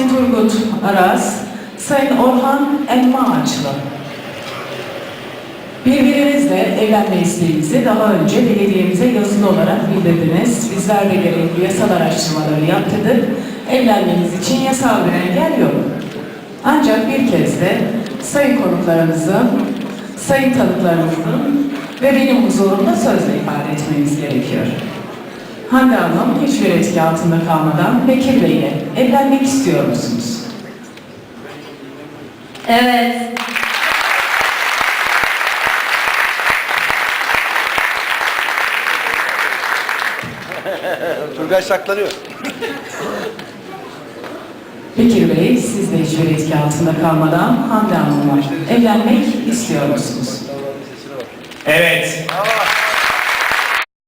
Sayın Turgut Aras, Sayın Orhan Elma Ağaçlı. Birbirinizle evlenme isteğinizi daha önce belediyemize yazılı olarak bildirdiniz. Bizler de gerekli yasal araştırmaları yaptırdık. Evlenmeniz için yasal bir engel yok. Ancak bir kez de sayın konuklarımızın, sayın tanıklarımızın ve benim huzurumda sözle ifade etmeniz gerekiyor. Hande Hanım hiçbir etki altında kalmadan Bekir Bey'le evlenmek istiyor musunuz? Evet. Turgay saklanıyor. Bekir Bey, siz de hiçbir etki altında kalmadan Hande Hanım'la evlenmek istiyor musunuz? Evet. Bravo.